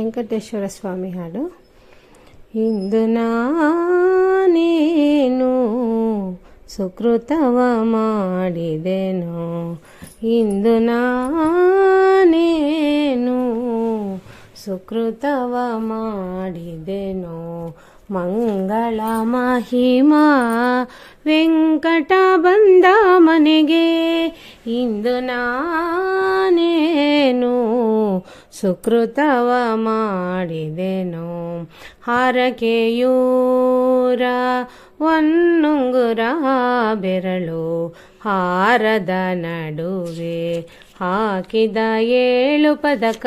ವೆಂಕಟೇಶ್ವರ ಸ್ವಾಮಿ ಹಾಡು. ಇಂದು ನಾನೇನು ಸುಕೃತವ ಮಾಡಿದೆನೋ. ಇಂದು ನಾನೇನು ಸುಕೃತವ ಮಾಡಿದೆನೋ. ಮಂಗಳ ಮಹಿಮಾ ವೆಂಕಟ ಬಂದ ಮನೆಗೆ. ಇಂದು ನಾನೇನು ಸುಕೃತವ ಮಾಡಿದೆನೋ ಹಾರಕೆಯೂರ ಒನ್ನುಂಗುರ ಬೆರಳು, ಹಾರದ ನಡುವೆ ಹಾಕಿದ ಏಳು ಪದಕ.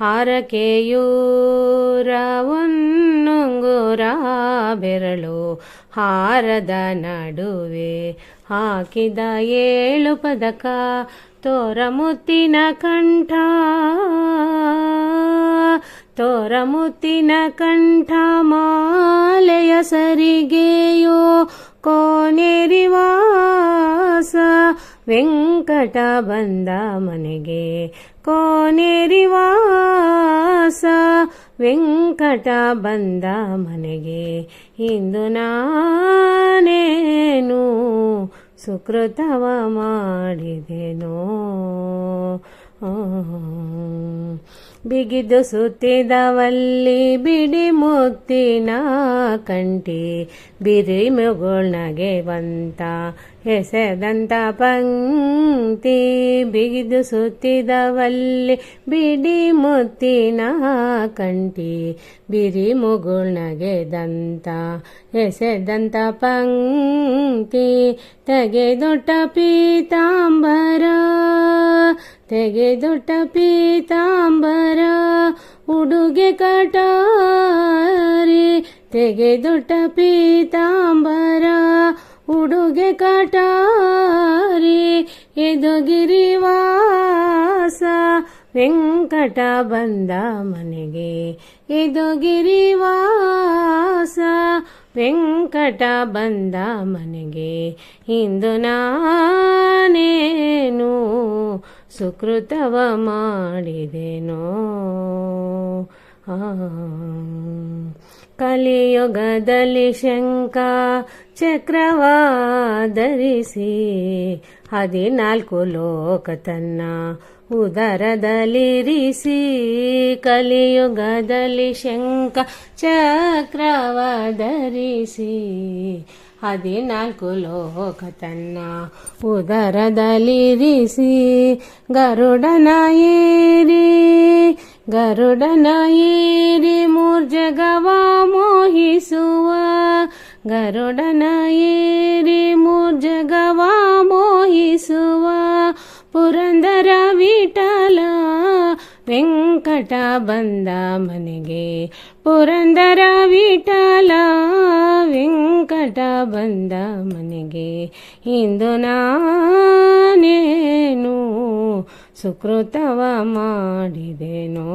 ಹಾರಕೆಯೂರ ಒನ್ನುಂಗುರ ಬೆರಳು, ಹಾರದ ನಡುವೆ ಹಾಕಿದ ಏಳು ಪದಕ. ತೋರ ಮುತ್ತಿನ ಕಂಠ. ತೋರ ಮುತ್ತಿನ ಕಂಠ ಮಾಲೆಯ ಸರಿಗೆಯೋ ಕೋನೆರಿವಾಸ. ವೆಂಕಟ ಬಂದ ಮನೆಗೆ ಕೋನೆರಿವಾಸ. ವೆಂಕಟ ಬಂದ ಮನೆಗೆ ಇಂದು ನಾನೇನು ಸುಕೃತವ ಮಾಡಿದೆನೋ ಬಿಗಿದು ಸುತ್ತಿದವಲ್ಲಿ ಬಿಡಿ ಮುತ್ತಿನ ಕಂಠಿ ಬಿರಿ ಮುಗುಳ್ನಗೆ ಬಂತ ಹೆಸದಂತ ಪಂಕ್ತಿ. ಬಿಗಿದು ಸುತ್ತಿದವಲ್ಲಿ ಬಿಡಿ ಮುತ್ತಿನ ಕಂಠಿ ಬಿರಿ ಮುಗುಳ್ನಗೆ ದಂತ ಹೆಸದಂತ ಪಂಕ್ತಿ. ತೆಗೆದೊಟ್ಟ ಪೀತಾಂಬರ ತೆಗೆದೊಟ್ಟ ಪೀತಾಂಬರ ಉಡುಗೆ ಕಟಾರಿ. ತೆಗೆದೊಟ್ಟ ಪೀತಾಂಬರ ಉಡುಗೆ ಕಟಾರಿ. ಎದುಗಿರಿವಾಸ ವೆಂಕಟ ಬಂದ ಮನೆಗೆ ಇದು ಗಿರಿವಾಸ. ವೆಂಕಟ ಬಂದ ಮನೆಗೆ ಇಂದು ನಾನೇನು ಸುಕೃತವ ಮಾಡಿದೆನೋ? ಕಲಿಯುಗದಲ್ಲಿ ಶಂಕ ಚಕ್ರವ ಧರಿಸಿ ಹದಿನಾಲ್ಕು ಲೋಕ ತನ್ನ ಉದರದಲ್ಲಿರಿಸಿ ಕಲಿಯುಗದಲ್ಲಿ ಶಂಕ ಚಕ್ರವ ಧರಿಸಿ ಹದಿನಾಲ್ಕು ಲೋಕ ತನ್ನ ಉದರದಲ್ಲಿರಿಸಿ ಗರುಡನ ಏರಿ ಗರುಡನ ಏರಿ ಮೂರ್ಜಗವ ಮೋಹಿಸುವ ಗರುಡನ ಏರಿ ಮೂರ್ಜಗವ ಮೋಹಿಸುವ ಪುರಂದರ ವಿಠಲ ವೆಂಕಟ ಬಂದ ಮನೆಗೆ. ಪುರಂದರ ವಿಠಲ ವೆಂಕಟ ಬಂದ ಮನೆಗೆ. ಇಂದು ನಾನೇನು ಸುಕೃತವ ಮಾಡಿದೆನೋ?